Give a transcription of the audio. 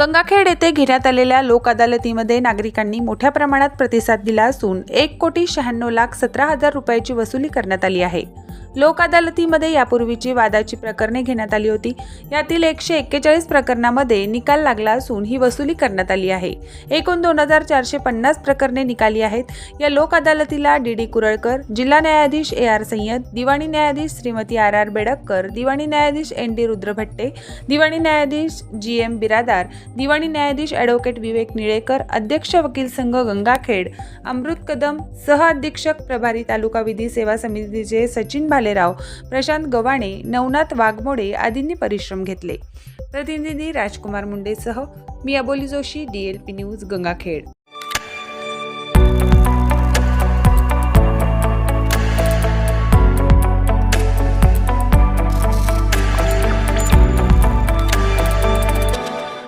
गंगाखेड येथे घेण्यात आलेल्या लोक अदालतीमध्ये नागरिकांनी मोठ्या प्रमाणात प्रतिसाद दिला असून एक कोटी शहाण्णव लाख सतरा हजार रुपयाची वसुली करण्यात आली आहे. लोक अदालतीमध्ये यापूर्वीची वादाची प्रकरणे घेण्यात आली होती. यातील एकशे एक्केचाळीस प्रकरणामध्ये निकाल लागला असून ही वसुली करण्यात आली आहे. एकूण दोन हजार चारशे पन्नास प्रकरणे निकाली आहेत. या लोक अदालतीला डी डी कुरळकर जिल्हा न्यायाधीश ए आर सय्यद दिवाणी न्यायाधीश श्रीमती आर आर बेडक्कर दिवाणी न्यायाधीश एन डी रुद्रभट्टे दिवाणी न्यायाधीश जी एम बिरादार दिवाणी न्यायाधीश ॲडव्होकेट विवेक निळेकर अध्यक्ष वकील संघ गंगाखेड अमृत कदम सहअधीक्षक प्रभारी तालुका विधी सेवा समितीचे सचिन भाले भालेराव प्रशांत गव्हाणे नवनाथ वाघमोडे आदींनी परिश्रम घेतले. प्रतिनिधी राजकुमार मुंडेसह मी Aboli Joshi D L P news Gangakhed.